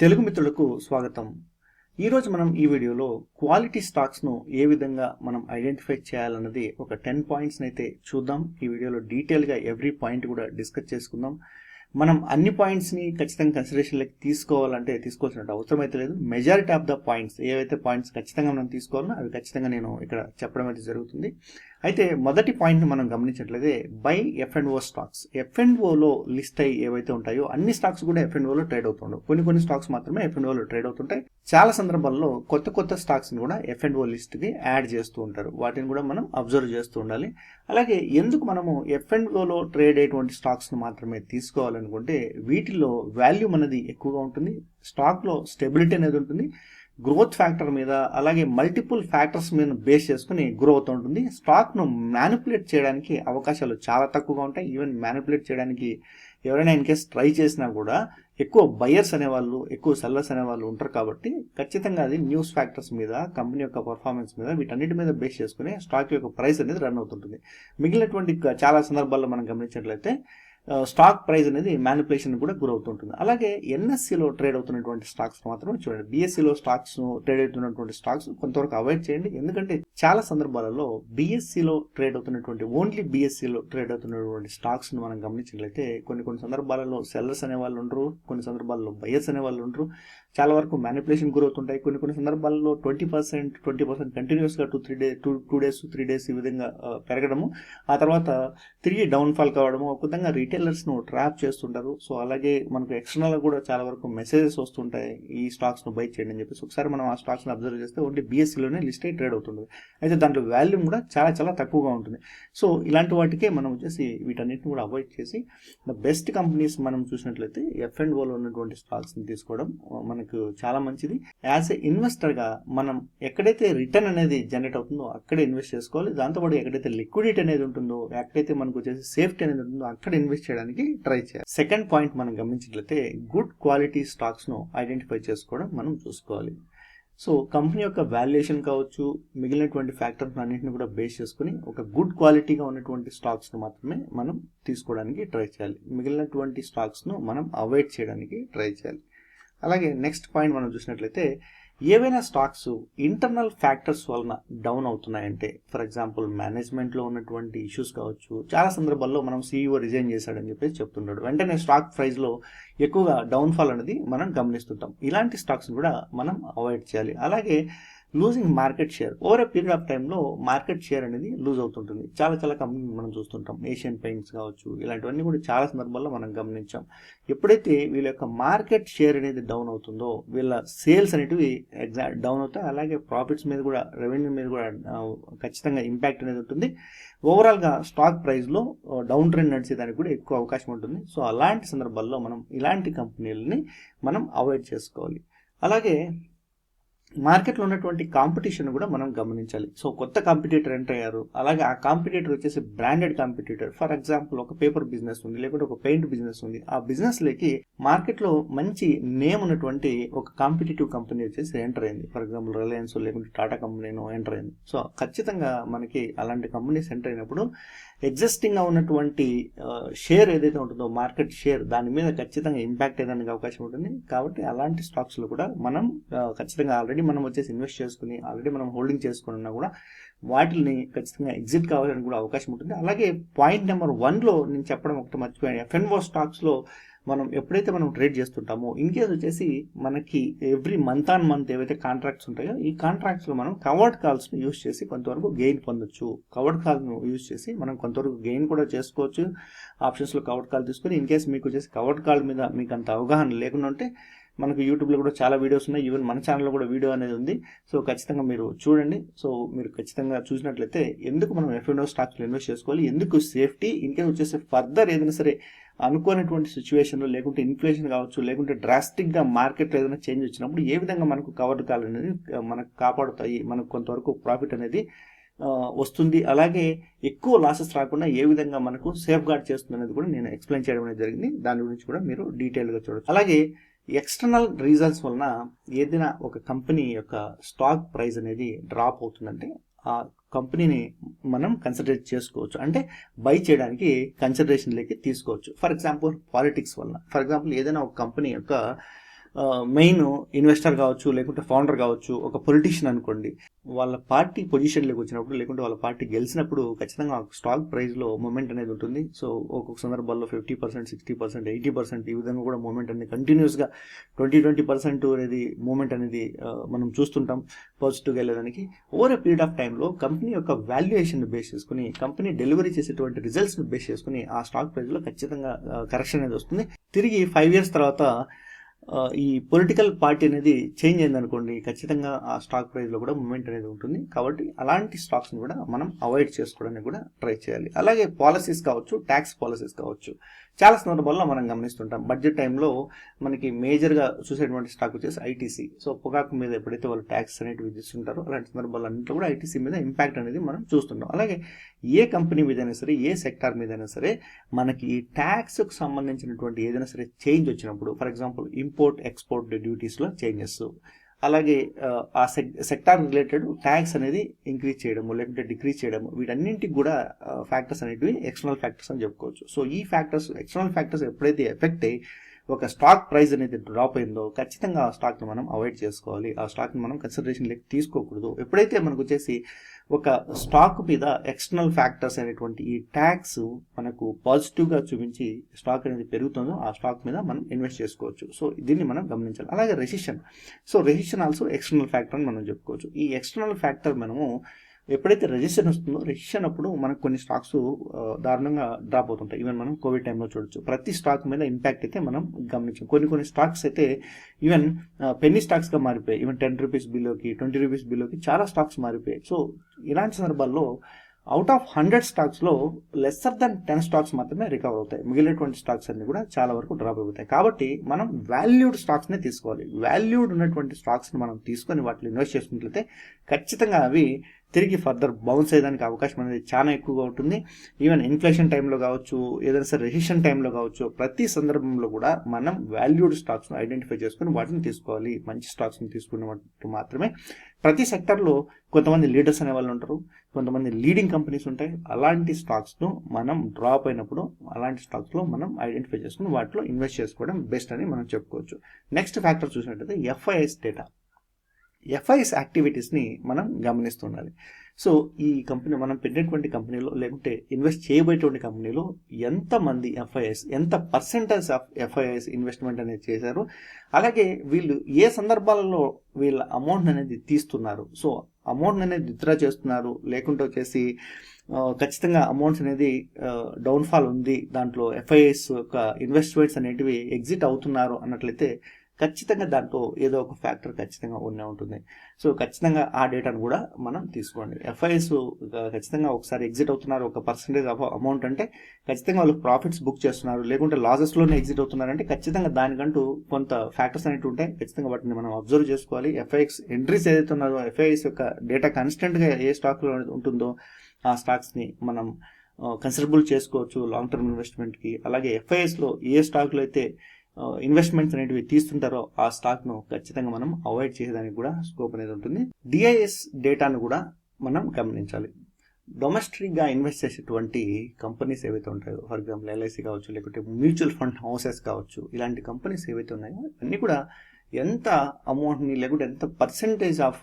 తెలుగు మిత్రులకు స్వాగతం. ఈరోజు మనం ఈ వీడియోలో క్వాలిటీ స్టాక్స్ను ఏ విధంగా మనం ఐడెంటిఫై చేయాలన్నది ఒక టెన్ పాయింట్స్ని అయితే చూద్దాం. ఈ వీడియోలో డీటెయిల్గా ఎవ్రీ పాయింట్ కూడా డిస్కస్ చేసుకుందాం. మనం అన్ని పాయింట్స్ని ఖచ్చితంగా కన్సిడరేషన్లోకి తీసుకోవాలంటే తీసుకోవాల్సిన అవసరం అయితే లేదు. మెజారిటీ ఆఫ్ ద పాయింట్స్ ఏవైతే పాయింట్స్ ఖచ్చితంగా మనం తీసుకోవాలో అవి ఖచ్చితంగా నేను ఇక్కడ చెప్పడం అయితే జరుగుతుంది. అయితే మొదటి పాయింట్ని మనం గమనించినట్లయితే buy F and O stocks. F and Ola list అయ్యి ఏవైతే ఉంటాయో అన్ని స్టాక్స్ కూడా ఎఫ్ అండ్ ఓలో ట్రేడ్ అవుతుండవు. కొన్ని కొన్ని స్టాక్స్ మాత్రమే ఎఫ్ అండ్ ఓలో ట్రేడ్ అవుతుంటాయి. చాలా సందర్భాల్లో కొత్త కొత్త స్టాక్స్ని కూడా ఎఫ్ అండ్ ఓ లిస్ట్కి యాడ్ చేస్తూ ఉంటారు. వాటిని కూడా మనం అబ్జర్వ్ చేస్తూ ఉండాలి. అలాగే ఎందుకు మనము ఎఫ్ అండ్ ఓలో ట్రేడ్ అయ్యేటువంటి స్టాక్స్ను మాత్రమే తీసుకోవాలనుకుంటే వీటిలో వాల్యూ అనేది ఎక్కువగా ఉంటుంది. స్టాక్లో స్టెబిలిటీ అనేది ఉంటుంది. గ్రోత్ ఫ్యాక్టర్ మీద అలాగే మల్టిపుల్ ఫ్యాక్టర్స్ మీద బేస్ చేసుకుని గ్రోత్ ఉంటుంది. స్టాక్ను మ్యానిపులేట్ చేయడానికి అవకాశాలు చాలా తక్కువగా ఉంటాయి. ఈవెన్ మ్యానిపులేట్ చేయడానికి ఎవరైనా ఇన్ కేస్ ట్రై చేసినా కూడా ఎక్కువ బయర్స్ అనేవాళ్ళు ఎక్కువ సెల్లర్స్ అనేవాళ్ళు ఉంటారు కాబట్టి ఖచ్చితంగా అది న్యూస్ ఫ్యాక్టర్స్ మీద కంపెనీ యొక్క పర్ఫార్మెన్స్ మీద వీటన్నిటి మీద బేస్ చేసుకుని స్టాక్ యొక్క ప్రైస్ అనేది రన్ అవుతుంటుంది. మిగిలినటువంటి చాలా సందర్భాల్లో మనం గమనించినట్లయితే స్టాక్ ప్రైస్ అనేది మ్యానిపులేషన్ కూడా గురవుతుంటుంది. అలాగే ఎన్ఎస్సిలో ట్రేడ్ అవుతున్నటువంటి స్టాక్స్ మాత్రమే చూడండి. బిఎస్సిలో స్టాక్స్ ట్రేడ్ అవుతున్నటువంటి స్టాక్స్ కొంతవరకు అవాయిడ్ చేయండి. ఎందుకంటే చాలా సందర్భాలలో బిఎస్సిలో ట్రేడ్ అవుతున్నటువంటి ఓన్లీ బిఎస్సిలో ట్రేడ్ అవుతున్నటువంటి స్టాక్స్ మనం గమనించినట్లయితే కొన్ని కొన్ని సందర్భాలలో సెల్లర్స్ అనే వాళ్ళు ఉండరు. కొన్ని సందర్భాల్లో బయర్స్ అనే వాళ్ళు ఉండరు. చాలా వరకు మ్యానిపులేషన్ గురవుతుంటాయి. కొన్ని కొన్ని సందర్భాల్లో ట్వంటీ పర్సెంట్ ట్వంటీ పర్సెంట్ కంటిన్యూస్గా two three day two two days three days ఈ విధంగా పెరగడము. ఆ తర్వాత తిరిగి డౌన్ఫాల్ కావడము. ఒక విధంగా రీటైలర్స్ను ట్రాప్ చేస్తుంటారు. సో అలాగే మనకు ఎక్స్టర్నల్గా కూడా చాలా వరకు మెసేజెస్ వస్తుంటాయి. ఈ స్టాక్స్ను బై చేయండి అని చెప్పేసి. ఒకసారి మనం ఆ స్టాక్స్ని అబ్జర్వ్ చేస్తే ఓన్లీ బీఎస్సీలోనే లిస్ట్ అయి ట్రేడ్ అవుతుంది. అయితే దాంట్లో వాల్యూమ్ కూడా చాలా చాలా తక్కువగా ఉంటుంది. సో ఇలాంటి వాటికే మనం వచ్చేసి వీటన్నిటిని కూడా అవాయిడ్ చేసి ద బెస్ట్ కంపెనీస్ మనం చూసినట్లయితే ఎఫ్ అండ్ ఓలో ఉన్నటువంటి స్టాక్స్ని తీసుకోవడం మనకి చాలా మంచిది. యాజ్ ఎ ఇన్వెస్టర్గా మనం ఎక్కడైతే రిటర్న్ అనేది జనరేట్ అవుతుందో అక్కడే ఇన్వెస్ట్ చేసుకోవాలి. దాంతోపాటు ఎక్కడైతే లిక్విడిటీ అనేది ఉంటుందో ఎక్కడైతే మనకు వచ్చేసి సేఫ్టీ అనేది ఉంటుందో అక్కడ ఇన్వెస్ట్ చేయడానికి ట్రై చేయాలి. సెకండ్ పాయింట్ మనం గమనించినట్లయితే గుడ్ క్వాలిటీ స్టాక్స్ను ఐడెంటిఫై చేసుకోవడం మనం చూసుకోవాలి. సో కంపెనీ యొక్క వాల్యుయేషన్ కావచ్చు మిగిలినటువంటి ఫ్యాక్టర్స్ అన్నింటిని కూడా బేస్ చేసుకుని ఒక గుడ్ క్వాలిటీగా ఉన్నటువంటి స్టాక్స్ను మాత్రమే మనం తీసుకోవడానికి ట్రై చేయాలి. మిగిలినటువంటి స్టాక్స్ను మనం అవాయిడ్ చేయడానికి ట్రై చేయాలి. అలాగే నెక్స్ట్ పాయింట్ మనం చూసినట్లయితే ఏవైనా స్టాక్స్ ఇంటర్నల్ ఫ్యాక్టర్స్ వలన డౌన్ అవుతున్నాయంటే ఫర్ ఎగ్జాంపుల్ మేనేజ్మెంట్లో ఉన్నటువంటి ఇష్యూస్ కావచ్చు చాలా సందర్భాల్లో మనం సీఈఓ రిజైన్ చేశాడని చెప్పేసి చెప్తున్నాడు వెంటనే స్టాక్ ప్రైస్లో ఎక్కువగా డౌన్ఫాల్ అనేది మనం గమనిస్తుంటాం. ఇలాంటి స్టాక్స్ కూడా మనం అవాయిడ్ చేయాలి. అలాగే losing market share over a period of టైంలో మార్కెట్ షేర్ అనేది లూజ్ అవుతుంటుంది. చాలా చాలా కంపెనీలు మనం చూస్తుంటాం. ఏషియన్ పెయింట్స్ కావచ్చు ఇలాంటివన్నీ కూడా చాలా సందర్భాల్లో మనం గమనించాం. ఎప్పుడైతే వీళ్ళ యొక్క మార్కెట్ షేర్ అనేది డౌన్ అవుతుందో వీళ్ళ సేల్స్ అనేటివి ఎగ్జా డౌన్ అవుతాయి అలాగే ప్రాఫిట్స్ మీద కూడా రెవెన్యూ మీద కూడా ఖచ్చితంగా ఇంపాక్ట్ అనేది ఉంటుంది. ఓవరాల్గా స్టాక్ ప్రైస్లో డౌన్ ట్రెండ్ నడిచేదానికి కూడా ఎక్కువ అవకాశం ఉంటుంది. సో అలాంటి సందర్భాల్లో మనం ఇలాంటి కంపెనీలని మనం అవాయిడ్ చేసుకోవాలి. అలాగే మార్కెట్లో ఉన్నటువంటి కాంపిటీషన్ కూడా మనం గమనించాలి. సో కొత్త కాంపిటేటర్ ఎంటర్ అయ్యారు. అలాగే ఆ కాంపిటేటర్ వచ్చేసి బ్రాండెడ్ కాంపిటేటర్. ఫర్ ఎగ్జాంపుల్ ఒక పేపర్ బిజినెస్ ఉంది లేకుంటే ఒక పెయింట్ బిజినెస్ ఉంది. ఆ బిజినెస్ లేకి మార్కెట్లో మంచి నేమ్ ఉన్నటువంటి ఒక కాంపిటేటివ్ కంపెనీ వచ్చేసి ఎంటర్ అయింది. ఫర్ ఎగ్జాంపుల్ రిలయన్స్ లేకుంటే టాటా కంపెనీనో ఎంటర్ అయింది. సో ఖచ్చితంగా మనకి అలాంటి కంపెనీస్ ఎంటర్ అయినప్పుడు ఎగ్జిస్టింగ్గా ఉన్నటువంటి షేర్ ఏదైతే ఉంటుందో మార్కెట్ షేర్ దాని మీద ఖచ్చితంగా ఇంపాక్ట్ అయ్యడానికి అవకాశం ఉంటుంది. కాబట్టి అలాంటి స్టాక్స్లో కూడా మనం ఖచ్చితంగా ఆల్రెడీ మనం వచ్చేసి ఇన్వెస్ట్ చేసుకుని ఆల్రెడీ మనం హోల్డింగ్ చేసుకుని ఉన్నా కూడా వాటిని ఖచ్చితంగా ఎగ్జిట్ కావాలని కూడా అవకాశం ఉంటుంది. అలాగే పాయింట్ నెంబర్ వన్లో నేను చెప్పడం ఒకటి మర్చిపోయాను. ఎఫ్ఎన్ఓ స్టాక్స్లో మనం ఎప్పుడైతే మనం ట్రేడ్ చేస్తుంటామో ఇన్ కేస్ వచ్చేసి మనకి ఎవ్రీ మంత్ ఆన్ మంత్ ఏవైతే కాంట్రాక్ట్స్ ఉంటాయో ఈ కాంట్రాక్ట్స్లో మనం కవర్డ్ కాల్స్ని యూస్ చేసి కొంతవరకు గెయిన్ పొందొచ్చు. కవర్డ్ కాల్ను యూస్ చేసి మనం కొంతవరకు గెయిన్ కూడా చేసుకోవచ్చు. ఆప్షన్స్లో కవర్డ్ కాల్ తీసుకొని ఇన్ కేస్ మీకు వచ్చేసి కవర్డ్ కాల్ మీద మీకు అంత అవగాహన లేకుండా ఉంటే మనకు యూట్యూబ్లో కూడా చాలా వీడియోస్ ఉన్నాయి. ఈవెన్ మన ఛానల్లో కూడా వీడియో అనేది ఉంది. సో ఖచ్చితంగా మీరు చూడండి. సో మీరు ఖచ్చితంగా చూసినట్లయితే ఎందుకు మనం ఎఫ్ఎన్ఓ స్టాక్స్లో ఇన్వెస్ట్ చేసుకోవాలి? ఎందుకు సేఫ్టీ ఇన్కేస్ వచ్చేసి ఫర్దర్ ఏదైనా సరే అనుకోనటువంటి సిచ్యువేషన్లో లేకుంటే ఇన్ఫ్లేషన్ కావచ్చు లేకుంటే డ్రాస్టిక్గా మార్కెట్లో ఏదైనా చేంజ్ వచ్చినప్పుడు ఏ విధంగా మనకు కవర్డ్ కాల్ అనేది మనకు కాపాడుతాయి మనకు కొంతవరకు ప్రాఫిట్ అనేది వస్తుంది. అలాగే ఎక్కువ లాసెస్ రాకుండా ఏ విధంగా మనకు సేఫ్ గార్డ్ చేస్తుంది అనేది కూడా నేను ఎక్స్ప్లెయిన్ చేయడం అనేది జరిగింది. దాని గురించి కూడా మీరు డీటెయిల్గా చూడవచ్చు అలాగే ఎక్స్టర్నల్ రీజన్స్ వలన ఏదైనా ఒక కంపెనీ యొక్క స్టాక్ ప్రైస్ అనేది డ్రాప్ అవుతుందంటే ఆ కంపెనీని మనం కన్సిడర్ చేసుకోవచ్చు. అంటే బై చేయడానికి కన్సిడరేషన్లోకి తీసుకోవచ్చు. ఫర్ ఎగ్జాంపుల్ పాలిటిక్స్ వల్ల ఫర్ ఎగ్జాంపుల్ ఏదైనా ఒక కంపెనీ యొక్క మెయిన్ ఇన్వెస్టర్ కావచ్చు లేకుంటే ఫౌండర్ కావచ్చు ఒక పొలిటీషియన్ అనుకోండి వాళ్ళ పార్టీ పొజిషన్లోకి వచ్చినప్పుడు లేకుంటే వాళ్ళ పార్టీ గెలిచినప్పుడు ఖచ్చితంగా స్టాక్ ప్రైస్లో మూమెంట్ అనేది ఉంటుంది. సో ఒక్కొక్క సందర్భాల్లో fifty percent sixty percent eighty percent ఈ విధంగా కూడా మూమెంట్ అనేది కంటిన్యూస్గా ట్వంటీ ట్వంటీ పర్సెంట్ అనేది మూమెంట్ అనేది మనం చూస్తుంటాం పాజిటివ్గా వెళ్ళేదానికి. ఓవర్ ఎ పీరియడ్ ఆఫ్ టైంలో కంపెనీ యొక్క వాల్యుయేషన్ బేస్ చేసుకుని కంపెనీ డెలివరీ చేసేటువంటి రిజల్ట్స్ని బేస్ చేసుకుని ఆ స్టాక్ ప్రైస్లో ఖచ్చితంగా కరెక్షన్ అనేది వస్తుంది. తిరిగి ఫైవ్ ఇయర్స్ తర్వాత ఈ పొలిటికల్ పార్టీ అనేది చేంజ్ అయిందనుకోండి ఖచ్చితంగా ఆ స్టాక్ ప్రైస్లో కూడా మూమెంట్ అనేది ఉంటుంది. కాబట్టి అలాంటి స్టాక్స్ని కూడా మనం అవాయిడ్ చేసుకోవడానికి కూడా ట్రై చేయాలి. అలాగే పాలసీస్ కావచ్చు ట్యాక్స్ పాలసీస్ కావచ్చు. చాలా సందర్భాల్లో మనం గమనిస్తుంటాం. బడ్జెట్ టైంలో మనకి మేజర్గా చూసేటువంటి స్టాక్ వచ్చేసి ఐటీసీ సో పొగాకు మీద ఎప్పుడైతే వాళ్ళు ట్యాక్స్ అనేవి విధిస్తుంటారో అలాంటి సందర్భాల్లో అన్నింటిలో కూడా ఐటీసీ మీద ఇంపాక్ట్ అనేది మనం చూస్తుంటాం. అలాగే ఏ కంపెనీ మీదైనా సరే ఏ సెక్టార్ మీదైనా సరే మనకి ఈ ట్యాక్స్కు సంబంధించినటువంటి ఏదైనా సరే చేంజ్ వచ్చినప్పుడు ఫర్ ఎగ్జాంపుల్ ఇంపోర్ట్ ఎక్స్పోర్ట్ డ్యూటీస్లో చేంజెస్ అలాగే ఆ, సెక్టార్ రిలేటెడ్ ట్యాక్స్ అనేది ఇంక్రీజ్ చేయడము లేకుంటే డిక్రీజ్ చేయడము వీటన్నింటికి కూడా ఫ్యాక్టర్స్ అనేటివి ఎక్స్టర్నల్ ఫ్యాక్టర్స్ అని చెప్పుకోవచ్చు. సో ఈ ఫ్యాక్టర్స్ ఎక్స్టర్నల్ ఫ్యాక్టర్స్ ఎప్పుడైతే ఎఫెక్ట్ అయ్యి ఒక స్టాక్ ప్రైస్ అనేది డ్రాప్ అయిందో ఖచ్చితంగా ఆ స్టాక్ని మనం అవాయిడ్ చేసుకోవాలి. ఆ స్టాక్ని మనం కన్సిడరేషన్ లెక్క తీసుకోకూడదు. ఎప్పుడైతే మనకు వచ్చేసి ఒక స్టాక్ మీద ఎక్స్టర్నల్ ఫ్యాక్టర్స్ అనేటువంటి ఈ ట్యాక్స్ మనకు పాజిటివ్గా చూపించి స్టాక్ అనేది పెరుగుతుందో ఆ స్టాక్ మీద మనం ఇన్వెస్ట్ చేసుకోవచ్చు. సో దీన్ని మనం గమనించాలి. అలాగే recession so recession also external factor అని మనం చెప్పుకోవచ్చు. ఈ ఎక్స్టర్నల్ ఫ్యాక్టర్ మనము ఎప్పుడైతే రెజిస్టర్ వస్తుందో రెజిస్టర్ అప్పుడు మనకు కొన్ని స్టాక్స్ దారుణంగా డ్రాప్ అవుతుంటాయి. ఈవెన్ మనం కోవిడ్ టైంలో చూడొచ్చు. ప్రతి స్టాక్ మీద ఇంపాక్ట్ అయితే మనం గమనించాం. కొన్ని కొన్ని స్టాక్స్ అయితే ఈవెన్ పెన్నీ స్టాక్స్గా మారిపోయాయి. ఈవెన్ టెన్ రూపీస్ బిలోకి ట్వంటీ రూపీస్ బిలోకి చాలా స్టాక్స్ మారిపోయాయి. సో ఇలాంటి సందర్భాల్లో అవుట్ ఆఫ్ హండ్రెడ్ స్టాక్స్లో లెస్సర్ దెన్ టెన్ స్టాక్స్ మాత్రమే రికవర్ అవుతాయి. మిగిలినటువంటి స్టాక్స్ అన్ని కూడా చాలా వరకు డ్రాప్ అవుతాయి కాబట్టి మనం వాల్యూడ్ స్టాక్స్నే తీసుకోవాలి. వాల్యూడ్ ఉన్నటువంటి స్టాక్స్ని మనం తీసుకొని వాటిని ఇన్వెస్ట్ చేసుకున్నట్లయితే ఖచ్చితంగా అవి తిరిగి ఫర్దర్ బౌన్స్ అయ్యడానికి అవకాశం అనేది చాలా ఎక్కువగా ఉంటుంది. ఈవెన్ ఇన్ఫ్లేషన్ టైంలో కావచ్చు ఏదైనా సరే రెసిషన్ టైంలో కావచ్చు ప్రతి సందర్భంలో కూడా మనం వాల్యూడ్ స్టాక్స్ను ఐడెంటిఫై చేసుకుని వాటిని తీసుకోవాలి. మంచి స్టాక్స్ని తీసుకున్నట్టు మాత్రమే. ప్రతి సెక్టర్లో కొంతమంది లీడర్స్ అనే వాళ్ళు ఉంటారు. కొంతమంది లీడింగ్ కంపెనీస్ ఉంటాయి. అలాంటి స్టాక్స్ను మనం డ్రాప్ అయినప్పుడు అలాంటి స్టాక్స్లో మనం ఐడెంటిఫై చేసుకుని వాటిలో ఇన్వెస్ట్ చేసుకోవడం బెస్ట్ అని మనం చెప్పుకోవచ్చు. నెక్స్ట్ ఫ్యాక్టర్ చూసినట్టయితే ఎఫ్ఐఎస్ డేటా ఎఫ్ఐఎస్ యాక్టివిటీస్ని మనం గమనిస్తుండాలి. సో ఈ కంపెనీ మనం పెట్టినటువంటి కంపెనీలో లేకుంటే ఇన్వెస్ట్ చేయబోయేటువంటి కంపెనీలో ఎంతమంది ఎఫ్ఐఎస్ ఎంత పర్సెంటేజ్ ఆఫ్ ఎఫ్ఐఎస్ ఇన్వెస్ట్మెంట్ అనేది చేశారు అలాగే వీళ్ళు ఏ సందర్భాలలో వీళ్ళ అమౌంట్ అనేది తీస్తున్నారు. సో అమౌంట్ అనేది విత్డ్రా చేస్తున్నారు లేకుంటే వచ్చేసి ఖచ్చితంగా అమౌంట్స్ అనేది డౌన్ఫాల్ ఉంది దాంట్లో ఎఫ్ఐఎస్ యొక్క ఇన్వెస్ట్మెంట్స్ అనేటివి ఎగ్జిట్ అవుతున్నారు అన్నట్లయితే ఖచ్చితంగా దాంట్లో ఏదో ఒక ఫ్యాక్టర్ ఖచ్చితంగా ఉండే ఉంటుంది. సో ఖచ్చితంగా ఆ డేటాను కూడా మనం తీసుకోండి. ఎఫ్ఐఎస్ ఖచ్చితంగా ఒకసారి ఎగ్జిట్ అవుతున్నారు. ఒక పర్సంటేజ్ ఆఫ్ అమౌంట్ అంటే ఖచ్చితంగా వాళ్ళు ప్రాఫిట్స్ బుక్ చేస్తున్నారు. లేకుంటే లాసెస్లోనే ఎగ్జిట్ అవుతున్నారంటే ఖచ్చితంగా దానికంటూ కొంత ఫ్యాక్టర్స్ అనేవి ఉంటాయి. ఖచ్చితంగా వాటిని మనం అబ్జర్వ్ చేసుకోవాలి. ఎఫ్ఐఎక్స్ ఎంట్రీస్ ఏదైతే ఉన్నారో ఎఫ్ఐఎస్ యొక్క డేటా కన్స్టెంట్గా ఏ స్టాక్లో ఉంటుందో ఆ స్టాక్స్ని మనం కన్సిడరబుల్ చేసుకోవచ్చు. లాంగ్ టర్మ్ ఇన్వెస్ట్మెంట్కి అలాగే ఎఫ్ఐఎస్లో ఏ స్టాక్లో అయితే ఇన్వెస్ట్మెంట్స్ అనేటివి తీస్తుంటారో ఆ స్టాక్ను ఖచ్చితంగా మనం అవాయిడ్ చేసేదానికి కూడా స్కోప్ అనేది ఉంటుంది. డిఐఎస్ డేటాను కూడా మనం గమనించాలి. డొమెస్టిక్గా ఇన్వెస్ట్ చేసేటువంటి కంపెనీస్ ఏవైతే ఉంటాయో ఫర్ ఎగ్జాంపుల్ ఎల్ఐసి కావచ్చు లేకుంటే మ్యూచువల్ ఫండ్ హౌసెస్ కావచ్చు ఇలాంటి కంపెనీస్ ఏవైతే ఉన్నాయో అన్నీ కూడా ఎంత అమౌంట్ని లేకుంటే ఎంత పర్సెంటేజ్ ఆఫ్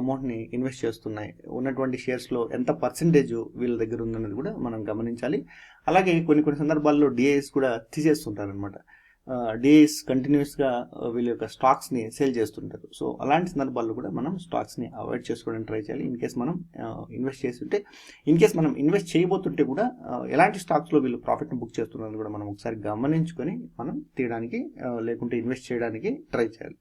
అమౌంట్ని ఇన్వెస్ట్ చేస్తున్నాయి ఉన్నటువంటి షేర్స్లో ఎంత పర్సెంటేజ్ వీళ్ళ దగ్గర ఉందన్నది కూడా మనం గమనించాలి. అలాగే కొన్ని కొన్ని సందర్భాల్లో డిఐఎస్ కూడా తీసేస్తుంటారు డేస్ కంటిన్యూస్గా వీళ్ళ యొక్క స్టాక్స్ని సేల్ చేస్తుంటారు. సో అలాంటి సందర్భాల్లో కూడా మనం స్టాక్స్ని అవాయిడ్ చేసుకోవడానికి ట్రై చేయాలి. ఇన్ కేస్ మనం ఇన్వెస్ట్ చేస్తుంటే ఇన్ కేస్ మనం ఇన్వెస్ట్ చేయబోతుంటే కూడా ఎలాంటి స్టాక్స్లో వీళ్ళు ప్రాఫిట్ని బుక్ చేస్తున్నారని కూడా మనం ఒకసారి గమనించుకొని మనం తీయడానికి లేకుంటే ఇన్వెస్ట్ చేయడానికి ట్రై చేయాలి.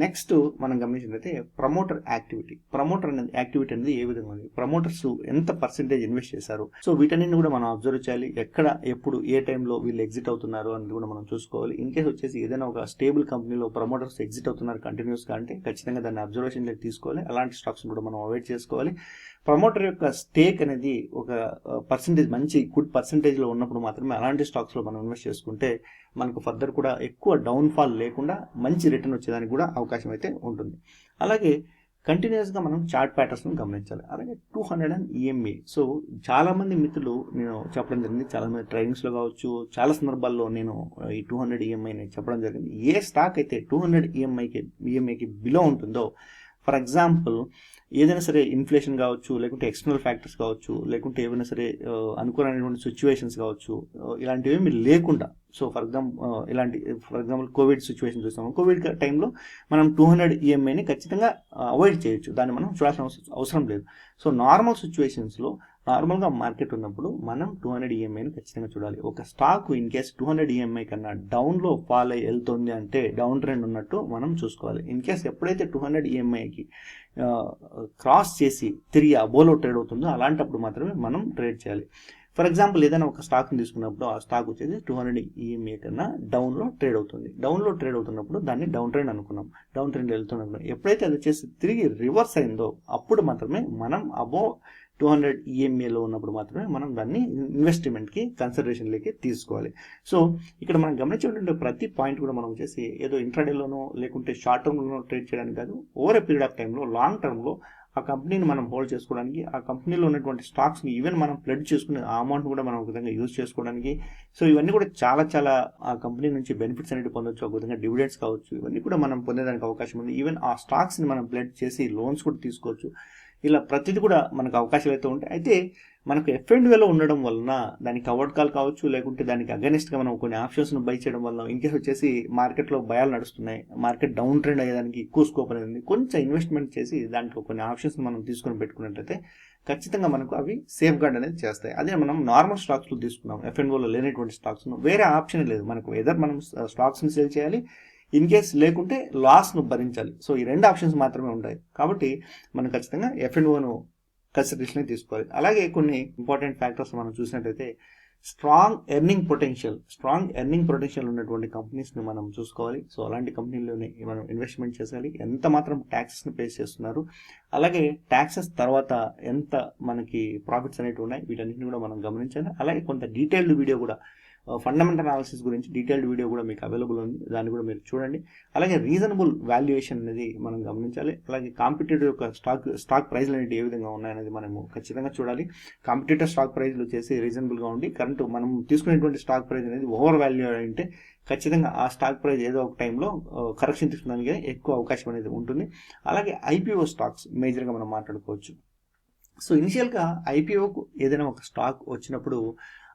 నెక్స్ట్ మనం గమనించినట్లయితే ప్రమోటర్ యాక్టివిటీ ప్రమోటర్ అనేది యాక్టివిటీ అనేది ఏ విధంగా ఉంది? ప్రమోటర్స్ ఎంత పర్సెంటేజ్ ఇన్వెస్ట్ చేశారు? సో వీటన్నిటిని కూడా మనం అబ్జర్వ్ చేయాలి. ఎక్కడ ఎప్పుడు ఏ టైంలో వీళ్ళు ఎగ్జిట్ అవుతున్నారు అనేది కూడా మనం చూసుకోవాలి. ఇన్ కేసు వచ్చేసి ఏదైనా ఒక స్టేబుల్ కంపెనీలో ప్రమోటర్స్ ఎగ్జిట్ అవుతున్నారు కంటిన్యూస్గా అంటే ఖచ్చితంగా దాన్ని అబ్జర్వేషన్లోకి తీసుకోవాలి. అలాంటి స్టాక్స్ కూడా మనం అవాయిడ్ చేసుకోవాలి. ప్రమోటర్ యొక్క స్టేక్ అనేది ఒక పర్సంటేజ్ మంచి గుడ్ పర్సంటేజ్లో ఉన్నప్పుడు మాత్రమే అలాంటి స్టాక్స్లో మనం ఇన్వెస్ట్ చేసుకుంటే మనకు ఫర్దర్ కూడా ఎక్కువ డౌన్ఫాల్ లేకుండా మంచి రిటర్న్ వచ్చేదానికి కూడా అవకాశం అయితే ఉంటుంది. అలాగే కంటిన్యూస్గా మనం చార్ట్ ప్యాటర్న్స్ను గమనించాలి. అలాగే two hundred and EMA so చాలామంది మిత్రులు నేను చెప్పడం జరిగింది. చాలామంది ట్రైనింగ్స్లో కావచ్చు చాలా సందర్భాల్లో నేను ఈ టూ హండ్రెడ్ ఈఎంఐని చెప్పడం జరిగింది. ఏ స్టాక్ అయితే టూ హండ్రెడ్ ఈఎంఐకి ఈఎంఐకి బిలో ఉంటుందో ఫర్ ఎగ్జాంపుల్ ఏదైనా సరే ఇన్ఫ్లేషన్ కావచ్చు లేకుంటే ఎక్స్టర్నల్ ఫ్యాక్టర్స్ కావచ్చు లేకుంటే ఏమైనా సరే అనుకోనటువంటి సిచ్యువేషన్స్ కావచ్చు ఇలాంటివి మీరు లేకుండా సో ఫర్ ఎగ్జాంపుల్ ఇలాంటి ఫర్ ఎగ్జాంపుల్ కోవిడ్ సిచ్యువేషన్ చూస్తాము. కోవిడ్ టైంలో మనం టూ హండ్రెడ్ ఈఎంఐని ఖచ్చితంగా అవాయిడ్ చేయొచ్చు. దాన్ని మనం చూడాల్సిన అవసరం- అవసరం లేదు. సో నార్మల్ సిచ్యువేషన్స్లో నార్మల్గా మార్కెట్ ఉన్నప్పుడు మనం టూ హండ్రెడ్ ఈఎంఐని ఖచ్చితంగా చూడాలి. ఒక stock in case two hundred EMA కన్నా డౌన్లో ఫాల్ అయ్యి వెళ్తుంది అంటే డౌన్ ట్రెండ్ ఉన్నట్టు మనం చూసుకోవాలి. ఇన్ కేస్ ఎప్పుడైతే టూ హండ్రెడ్ ఈఎంఐకి క్రాస్ చేసి తిరిగి అబోలో ట్రేడ్ అవుతుందో అలాంటప్పుడు మాత్రమే మనం ట్రేడ్ చేయాలి. ఫర్ ఎగ్జాంపుల్ ఏదైనా ఒక స్టాక్ని తీసుకున్నప్పుడు ఆ స్టాక్ వచ్చేసి టూ హండ్రెడ్ ఈఎంఏ కన్నా డౌన్లో ట్రేడ్ అవుతుంది. డౌన్లో ట్రేడ్ అవుతున్నప్పుడు దాన్ని డౌన్ ట్రెండ్ అనుకున్నాం. డౌన్ ట్రెండ్ వెళ్తున్నప్పుడు ఎప్పుడైతే అది వచ్చేసి తిరిగి రివర్స్ అయిందో అప్పుడు మాత్రమే మనం అబో టూ హండ్రెడ్ ఈఎంఏలో ఉన్నప్పుడు మాత్రమే మనం దాన్ని ఇన్వెస్ట్మెంట్కి కన్సిడరేషన్లోకి తీసుకోవాలి. సో ఇక్కడ మనం గమనించేటువంటి ప్రతి పాయింట్ కూడా మనం వచ్చేసి ఏదో ఇంట్రాడేలోనో లేకుంటే షార్ట్ టర్మ్లోనో ట్రేడ్ చేయడానికి కాదు ఓవర్ ఎ పీరియడ్ ఆఫ్ టైంలో లాంగ్ టర్మ్లో ఆ కంపెనీని మనం హోల్డ్ చేసుకోవడానికి ఆ కంపెనీలో ఉన్నటువంటి స్టాక్స్ని ఈవెన్ మనం ప్లెడ్ చేసుకునే ఆ అమౌంట్ కూడా మనం ఒక విధంగా యూజ్ చేసుకోవడానికి. సో ఇవన్నీ కూడా చాలా చాలా ఆ కంపెనీ నుంచి బెనిఫిట్స్ అనేవి పొందొచ్చు ఒక విధంగా డివిడెండ్స్ కావచ్చు ఇవన్నీ కూడా మనం పొందేదానికి అవకాశం ఉంది. ఈవెన్ ఆ స్టాక్స్ని మనం ప్లెడ్ చేసి లోన్స్ కూడా తీసుకోవచ్చు. ఇలా ప్రతిదీ కూడా మనకు అవకాశాలు అయితే ఉంటాయి. అయితే మనకు ఎఫ్ అండ్ వేలో ఉండడం వలన దానికి అవార్డ్ కాల్ కావచ్చు లేకుంటే దానికి అగెనిస్ట్గా మనం కొన్ని ఆప్షన్స్ను బై చేయడం వల్ల ఇంకేస్ వచ్చేసి మార్కెట్లో భయాలు నడుస్తున్నాయి మార్కెట్ డౌన్ ట్రెండ్ అయ్యేదానికి ఎక్కువ స్కోప్ అనేది ఉంది కొంచెం ఇన్వెస్ట్మెంట్ చేసి దాంట్లో కొన్ని ఆప్షన్స్ మనం తీసుకొని పెట్టుకున్నట్లయితే ఖచ్చితంగా మనకు అవి సేఫ్ గార్డ్ అనేది చేస్తాయి. అదే మనం నార్మల్ స్టాక్స్లో తీసుకున్నాం. ఎఫ్ఎన్ఓలో లేనటువంటి స్టాక్స్ను వేరే ఆప్షన్ లేదు. మనకు ఎదర్ మనం uh, స్టాక్స్ని సేల్ చేయాలి ఇన్ కేస్ లేకుంటే లాస్ను భరించాలి. సో ఈ రెండు ఆప్షన్స్ మాత్రమే ఉంటాయి. కాబట్టి మనం ఖచ్చితంగా ఎఫ్ఎన్ఓను కన్సిడరేషన్ తీసుకోవాలి. అలాగే కొన్ని ఇంపార్టెంట్ ఫ్యాక్టర్స్ మనం చూసినట్టయితే strong earning potential strong earning potential ఉన్నటువంటి కంపెనీస్ని మనం చూసుకోవాలి. సో అలాంటి కంపెనీలోనే మనం ఇన్వెస్ట్మెంట్ చేయాలి ఎంత మాత్రం ట్యాక్సెస్ని పే చేస్తున్నారు అలాగే ట్యాక్సెస్ తర్వాత ఎంత మనకి ప్రాఫిట్స్ అనేవి ఉన్నాయి వీటన్నిటిని కూడా మనం గమనించాలి. అలాగే కొంత డీటెయిల్డ్ వీడియో కూడా Uh, ఫండమెంటల్ అనాలిసిస్ గురించి డీటెయిల్డ్ వీడియో కూడా మీకు అవైలబుల్ ఉంది. దాన్ని కూడా మీరు చూడండి. అలాగే రీజనబుల్ వాల్యుయేషన్ అనేది మనం గమనించాలి. అలాగే కాంపిటేటివ్ యొక్క స్టాక్ స్టాక్ ప్రైజ్లు అనేవి ఏ విధంగా ఉన్నాయనేది మనము ఖచ్చితంగా చూడాలి. కాంపిటేటివ్ స్టాక్ ప్రైజ్లు వచ్చేసి రీజనబుల్గా ఉండి కరెంట్ మనం తీసుకునేటువంటి స్టాక్ ప్రైజ్ అనేది ఓవర్ వాల్యూ అంటే ఖచ్చితంగా ఆ స్టాక్ ప్రైస్ ఏదో ఒక టైంలో కరెక్షన్ తీసుకోవడానికి ఎక్కువ అవకాశం అనేది ఉంటుంది. అలాగే ఐపీఓ స్టాక్స్ మేజర్గా మనం మాట్లాడుకోవచ్చు. సో ఇనిషియల్గా ఐపీఓకు ఏదైనా ఒక స్టాక్ వచ్చినప్పుడు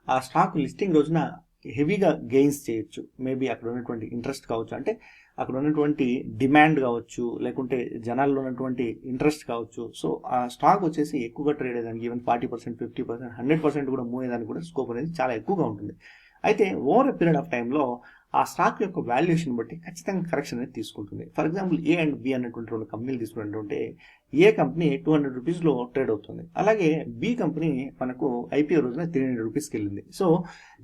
ఆ స్టాక్ లిస్టింగ్ రోజున హెవీగా గెయిన్స్ చేయొచ్చు. మేబీ అక్కడ ఉన్నటువంటి ఇంట్రెస్ట్ కావచ్చు. అంటే అక్కడ ఉన్నటువంటి డిమాండ్ కావచ్చు లేకుంటే జనాల్లో ఉన్నటువంటి ఇంట్రెస్ట్ కావచ్చు. సో ఆ స్టాక్ వచ్చేసి ఎక్కువగా ట్రేడ్ అయ్యేదానికి even forty percent fifty percent hundred percent కూడా మూవ్ అయ్యేదానికి కూడా స్కోప్ అనేది చాలా ఎక్కువగా ఉంటుంది. అయితే ఓవర్ పీరియడ్ ఆఫ్ టైంలో ఆ స్టాక్ యొక్క వాల్యుయేషన్ బట్టి ఖచ్చితంగా కరెక్షన్ అనేది తీసుకుంటుంది. For example A and B అన్నటువంటి రెండు కంపెనీలు తీసుకున్నట్టుంటే ఏ కంపెనీ టూ హండ్రెడ్ రూపీస్లో ట్రేడ్ అవుతుంది. అలాగే బి కంపెనీ మనకు ఐపీఓ రోజున త్రీ హండ్రెడ్ రూపీస్కి వెళ్ళింది. సో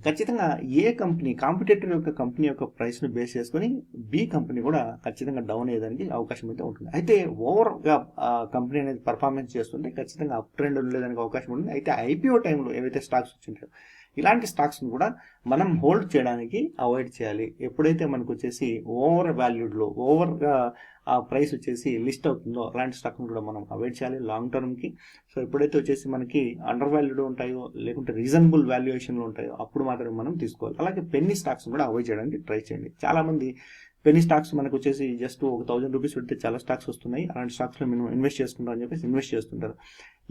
ఖచ్చితంగా ఏ కంపెనీ కాంపిటేటర్ యొక్క కంపెనీ యొక్క ప్రైస్ను బేస్ చేసుకొని బి కంపెనీ కూడా ఖచ్చితంగా డౌన్ అయ్యేదానికి అవకాశం అయితే ఉంటుంది. అయితే ఓవర్గా కంపెనీ అనేది పర్ఫార్మెన్స్ చేస్తుంటే ఖచ్చితంగా అప్ ట్రెండ్ ఉండేదానికి అవకాశం ఉంటుంది. అయితే ఐపీఓ టైంలో ఏవైతే స్టాక్స్ వచ్చింటాయో ఇలాంటి స్టాక్స్ని కూడా మనం హోల్డ్ చేయడానికి అవాయిడ్ చేయాలి. ఎప్పుడైతే మనకు వచ్చేసి ఓవర్ వాల్యూడ్లో ఓవర్గా ఆ ప్రైస్ వచ్చేసి లిస్ట్ అవుతుందో అలాంటి స్టాక్ను కూడా మనం అవాయిడ్ చేయాలి. లాంగ్ టర్మ్కి సో ఎప్పుడైతే వచ్చేసి మనకి అండర్ వాల్యూడ్ ఉంటాయో లేకుంటే రీజనబుల్ వాల్యుయేషన్లో ఉంటాయో అప్పుడు మాత్రమే మనం తీసుకోవాలి. అలాగే పెన్ని స్టాక్స్ కూడా అవాయిడ్ చేయడానికి ట్రై చేయండి. చాలామంది పెన్ని స్టాక్స్ మనకు వచ్చేసి జస్ట్ ఒక థౌజండ్ రూపీస్ పెడితే చాలా స్టాక్స్ వస్తున్నాయి. అలాంటి స్టాక్స్లో మేము ఇన్వెస్ట్ చేసుకుంటాం అని చెప్పేసి ఇన్వెస్ట్ చేస్తుంటారు.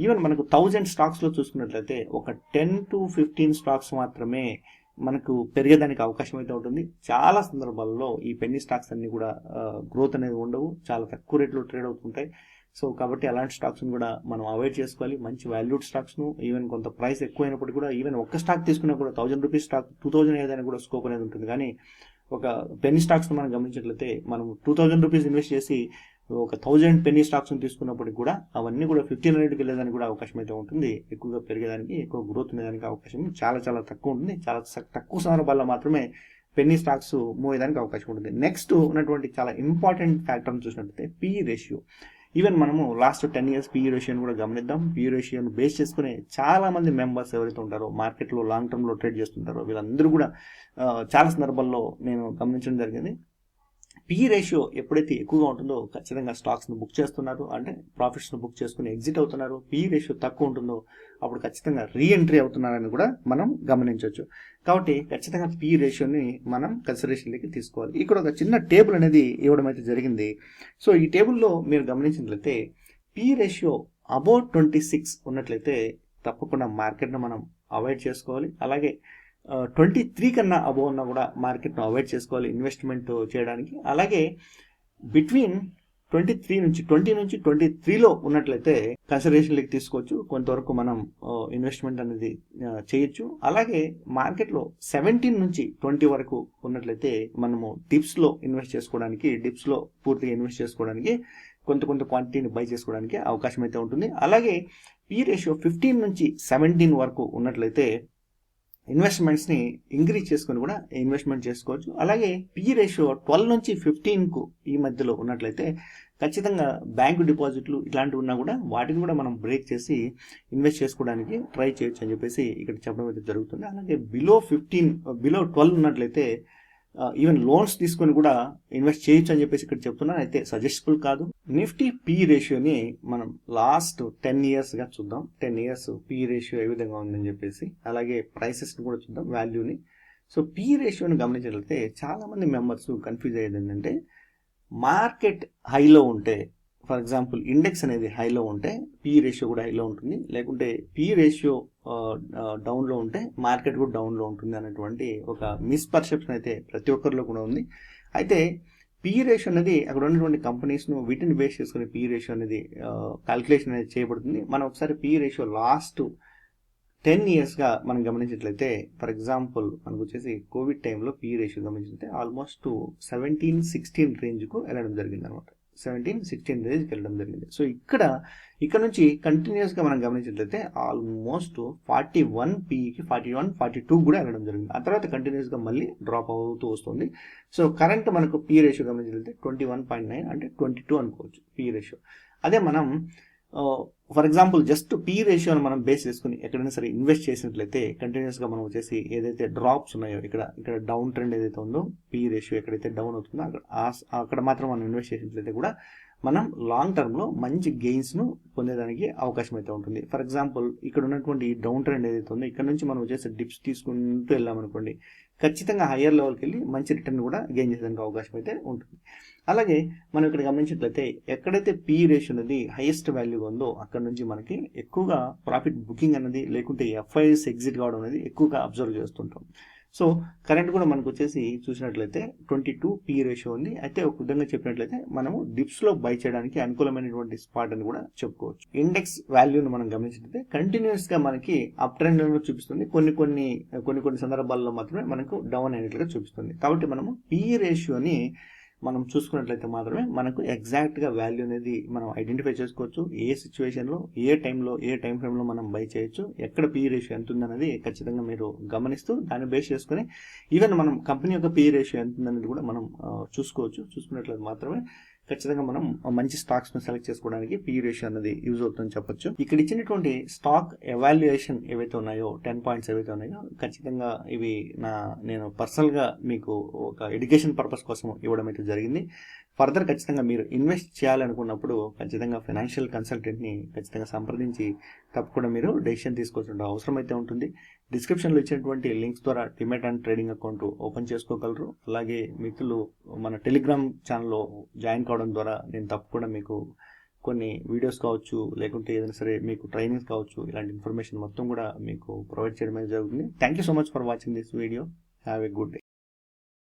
ఈవెన్ మనకు థౌజండ్ స్టాక్స్లో చూసుకున్నట్లయితే ఒక టెన్ టు ఫిఫ్టీన్ స్టాక్స్ మాత్రమే మనకు పెరిగేదానికి అవకాశం అయితే ఉంటుంది. చాలా సందర్భాల్లో ఈ పెన్నీ స్టాక్స్ అన్ని కూడా గ్రోత్ అనేది ఉండవు. చాలా తక్కువ రేట్లో ట్రేడ్ అవుతుంటాయి. సో కాబట్టి అలాంటి స్టాక్స్ని కూడా మనం అవాయిడ్ చేసుకోవాలి. మంచి వాల్యూడ్ స్టాక్స్ను ఈవెన్ కొంత ప్రైస్ ఎక్కువైనప్పుడు కూడా ఈవెన్ ఒక్క స్టాక్ తీసుకున్నా కూడా thousand rupees stock two thousand ఏదైనా కూడా స్కోప్ అనేది ఉంటుంది. కానీ ఒక పెన్ స్టాక్స్ మనం గమనించినట్లయితే మనం టూ థౌజండ్ రూపీస్ ఇన్వెస్ట్ చేసి ఒక థౌజండ్ పెన్నీ స్టాక్స్ తీసుకున్నప్పటికి కూడా అవన్నీ కూడా ఫిఫ్టీన్ హండ్రెడ్కి వెళ్ళేదానికి కూడా అవకాశం అయితే ఉంటుంది. ఎక్కువగా పెరిగేదానికి ఎక్కువ గ్రోత్ ఉండేదానికి అవకాశం చాలా చాలా తక్కువ ఉంటుంది. చాలా తక్కువ సందర్భాల్లో మాత్రమే పెన్నీ స్టాక్స్ మూవ్ అయ్యేదానికి అవకాశం ఉంటుంది. నెక్స్ట్ ఉన్నటువంటి చాలా ఇంపార్టెంట్ ఫ్యాక్టర్ని చూసినట్లయితే పీ రేషియో ఈవెన్ మనము లాస్ట్ టెన్ ఇయర్స్ పీ రేషియోని కూడా గమనిద్దాం. పీ రేషియోని బేస్ చేసుకుని చాలా మంది మెంబర్స్ ఎవరైతే ఉంటారో మార్కెట్లో లాంగ్ టర్మ్లో ట్రేడ్ చేస్తుంటారో వీళ్ళందరూ కూడా చాలా సందర్భాల్లో నేను గమనించడం జరిగింది. పీ రేషియో ఎప్పుడైతే ఎక్కువగా ఉంటుందో ఖచ్చితంగా స్టాక్స్ను బుక్ చేస్తున్నారు. అంటే ప్రాఫిట్స్ను బుక్ చేసుకుని ఎగ్జిట్ అవుతున్నారు. పీ రేషియో తక్కువ ఉంటుందో అప్పుడు ఖచ్చితంగా రీ ఎంట్రీ అవుతున్నారని కూడా మనం గమనించవచ్చు. కాబట్టి ఖచ్చితంగా పీ రేషియోని మనం కన్సిడరేషన్లోకి తీసుకోవాలి. ఇక్కడ ఒక చిన్న టేబుల్ అనేది ఇవ్వడం అయితే జరిగింది. సో ఈ టేబుల్లో మీరు గమనించినట్లయితే P ratio about twenty six ఉన్నట్లయితే తప్పకుండా మార్కెట్ను మనం అవాయిడ్ చేసుకోవాలి. అలాగే ట్వంటీ త్రీ కన్నా అబోవ్ ఉన్నా కూడా మార్కెట్ను అవాయిడ్ చేసుకోవాలి ఇన్వెస్ట్మెంట్ చేయడానికి. అలాగే బిట్వీన్ ట్వంటీ త్రీ నుంచి ట్వంటీ నుంచి ట్వంటీ త్రీలో ఉన్నట్లయితే కన్సిడరేషన్లోకి తీసుకోవచ్చు. కొంతవరకు మనం ఇన్వెస్ట్మెంట్ అనేది చేయొచ్చు. అలాగే మార్కెట్లో సెవెంటీన్ నుంచి ట్వంటీ వరకు ఉన్నట్లయితే మనము డిప్స్లో ఇన్వెస్ట్ చేసుకోవడానికి డిప్స్లో పూర్తిగా ఇన్వెస్ట్ చేసుకోవడానికి కొంత కొంత క్వాంటిటీని బై చేసుకోవడానికి అవకాశం అయితే ఉంటుంది. అలాగే పీ రేషియో ఫిఫ్టీన్ నుంచి సెవెంటీన్ వరకు ఉన్నట్లయితే ఇన్వెస్ట్మెంట్స్ని ఇంక్రీజ్ చేసుకొని కూడా ఇన్వెస్ట్మెంట్ చేసుకోవచ్చు. అలాగే పీ రేషియో ట్వెల్వ్ నుంచి ఫిఫ్టీన్కు ఈ మధ్యలో ఉన్నట్లయితే ఖచ్చితంగా బ్యాంకు డిపాజిట్లు ఇట్లాంటివి ఉన్నా కూడా వాటిని కూడా మనం బ్రేక్ చేసి ఇన్వెస్ట్ చేసుకోవడానికి ట్రై చేయొచ్చు అని చెప్పేసి ఇక్కడ చెప్పడం అయితే జరుగుతుంది. అలాగే బిలో ఫిఫ్టీన్ బిలో ట్వెల్వ్ ఉన్నట్లయితే ఈవెన్ లోన్స్ తీసుకొని కూడా ఇన్వెస్ట్ చేయొచ్చు అని చెప్పేసి ఇక్కడ చెప్తున్నాను అయితే సజెస్టబుల్ కాదు. నిఫ్టీ పి రేషియోని మనం లాస్ట్ టెన్ ఇయర్స్గా చూద్దాం. టెన్ ఇయర్స్ పీ రేషియో ఏ విధంగా ఉందని చెప్పేసి అలాగే ప్రైసెస్ని కూడా చూద్దాం వాల్యూని సో పీ రేషియోని గమనించినట్లయితే చాలామంది మెంబర్స్ కన్ఫ్యూజ్ అయ్యేది ఏంటంటే మార్కెట్ హైలో ఉంటే ఫర్ ఎగ్జాంపుల్ ఇండెక్స్ అనేది హైలో ఉంటే పీ రేషియో కూడా హైలో ఉంటుంది. లేకుంటే పీ రేషియో డౌన్లో ఉంటే మార్కెట్ కూడా డౌన్లో ఉంటుంది అనేటువంటి ఒక మిస్పర్సెప్షన్ అయితే ప్రతి ఒక్కరిలో కూడా ఉంది. అయితే పీ రేషియో అనేది అక్కడ ఉన్నటువంటి కంపెనీస్ను వీటిని బేస్ చేసుకుని పీ రేషియో అనేది క్యాల్కులేషన్ అనేది చేయబడుతుంది. మనం ఒకసారి పీ రేషియో లాస్ట్ టెన్ ఇయర్స్గా మనం గమనించినట్లయితే ఫర్ ఎగ్జాంపుల్ మనకు వచ్చేసి కోవిడ్ టైంలో పీ రేషియో గమనించితే ఆల్మోస్ట్ సెవెంటీన్ సిక్స్టీన్ రేంజ్కు వెళ్ళడం జరిగింది అనమాట సెవెంటీన్ సిక్స్టీన్ రేంజ్కి వెళ్ళడం జరిగింది. సో ఇక్కడ ఇక్కడ నుంచి కంటిన్యూస్గా మనం గమనించినట్లయితే ఆల్మోస్ట్ ఫార్టీ వన్ పీకి ఫార్టీ వన్ ఫార్టీ టూ కూడా వెళ్ళడం జరిగింది. ఆ తర్వాత కంటిన్యూస్గా మళ్ళీ డ్రాప్ అవుతూ వస్తుంది. సో కరెంట్ మనకు పీ రేషియో గమనించినట్లయితే ట్వంటీ వన్ పాయింట్ నైన్ అంటే ట్వంటీ టూ అనుకోవచ్చు పీ రేషియో అదే మనం ఫర్ ఎగ్జాంపుల్ జస్ట్ పీ రేషియోని మనం బేస్ చేసుకుని ఎక్కడైనా సరే ఇన్వెస్ట్ చేసినట్లయితే కంటిన్యూస్గా మనం వచ్చేసి ఏదైతే డ్రాప్స్ ఉన్నాయో ఇక్కడ ఇక్కడ డౌన్ ట్రెండ్ ఏదైతే ఉందో పీ రేషియో ఎక్కడైతే డౌన్ అవుతుందో అక్కడ అక్కడ మాత్రం మనం ఇన్వెస్ట్ చేసినట్లయితే కూడా మనం లాంగ్ టర్మ్లో మంచి గెయిన్స్ను పొందేదానికి అవకాశం అయితే ఉంటుంది. ఫర్ ఎగ్జాంపుల్ ఇక్కడ ఉన్నటువంటి ఈ డౌన్ ట్రెండ్ ఏదైతే ఉందో ఇక్కడ నుంచి మనం వచ్చేసి డిప్స్ తీసుకుంటూ వెళ్ళామనుకోండి ఖచ్చితంగా హయ్యర్ లెవెల్కి వెళ్ళి మంచి రిటర్న్ కూడా గెయిన్ చేసేదానికి అవకాశం అయితే ఉంటుంది. అలాగే మనం ఇక్కడ గమనించినట్లయితే ఎక్కడైతే పీ రేషియో అనేది హైయెస్ట్ వాల్యూగా ఉందో అక్కడ నుంచి మనకి ఎక్కువగా ప్రాఫిట్ బుకింగ్ అనేది లేకుంటే ఎఫ్ఐఎస్ ఎగ్జిట్ కావడం అనేది ఎక్కువగా అబ్జర్వ్ చేస్తుంటాం. సో కరెంట్ కూడా మనకు వచ్చేసి చూసినట్లయితే ట్వంటీ టూ పీ రేషియో ఉంది. అయితే ఒక విధంగా చెప్పినట్లయితే మనము డిప్స్లో బై చేయడానికి అనుకూలమైనటువంటి స్పాట్ అని కూడా చెప్పుకోవచ్చు. ఇండెక్స్ వాల్యూను మనం గమనించినట్లయితే కంటిన్యూస్గా మనకి అప్ ట్రెండ్ చూపిస్తుంది. కొన్ని కొన్ని కొన్ని కొన్ని సందర్భాల్లో మాత్రమే మనకు డౌన్ అయినట్లుగా చూపిస్తుంది. కాబట్టి మనము పి రేషియోని మనం చూసుకున్నట్లయితే మాత్రమే మనకు ఎగ్జాక్ట్గా వాల్యూ అనేది మనం ఐడెంటిఫై చేసుకోవచ్చు. ఏ సిచ్యువేషన్లో ఏ టైంలో ఏ టైం ఫ్రేమ్లో మనం బై చేయొచ్చు ఎక్కడ పీ రేషియో ఎంత ఉందన్నది ఖచ్చితంగా మీరు గమనిస్తూ దాన్ని బేస్ చేసుకుని ఈవెన్ మనం కంపెనీ యొక్క పీ రేషియో ఎంత ఉందనేది కూడా మనం చూసుకోవచ్చు. చూసుకున్నట్లయితే మాత్రమే ఖచ్చితంగా మనం మంచి స్టాక్స్ను సెలెక్ట్ చేసుకోవడానికి పీ రేషియో అనేది యూజ్ అవుతుందని చెప్పొచ్చు. ఇక్కడ ఇచ్చినటువంటి స్టాక్ ఎవాల్యుయేషన్ ఏవైతే ఉన్నాయో టెన్ పాయింట్స్ ఏవైతే ఉన్నాయో ఖచ్చితంగా ఇవి నా నేను పర్సనల్గా మీకు ఒక ఎడ్యుకేషన్ పర్పస్ కోసం ఇవ్వడం అయితే జరిగింది. ఫర్దర్ ఖచ్చితంగా మీరు ఇన్వెస్ట్ చేయాలనుకున్నప్పుడు ఖచ్చితంగా ఫైనాన్షియల్ కన్సల్టెంట్ని ఖచ్చితంగా సంప్రదించి తప్పకుండా మీరు డెసిషన్ తీసుకోవాల్సిన అవసరం అయితే ఉంటుంది డిస్క్రిప్షన్లో ఇచ్చినటువంటి లింక్స్ ద్వారా demat and trading account open చేసుకోగలరు. అలాగే మిత్రులు మన టెలిగ్రామ్ ఛానల్లో జాయిన్ కావడం ద్వారా నేను తప్పకుండా మీకు కొన్ని వీడియోస్ కావచ్చు లేకుంటే ఏదైనా సరే మీకు ట్రైనింగ్స్ కావచ్చు ఇలాంటి ఇన్ఫర్మేషన్ మొత్తం కూడా మీకు ప్రొవైడ్ చేయడం జరుగుతుంది. Thank you so much for watching this video have a good day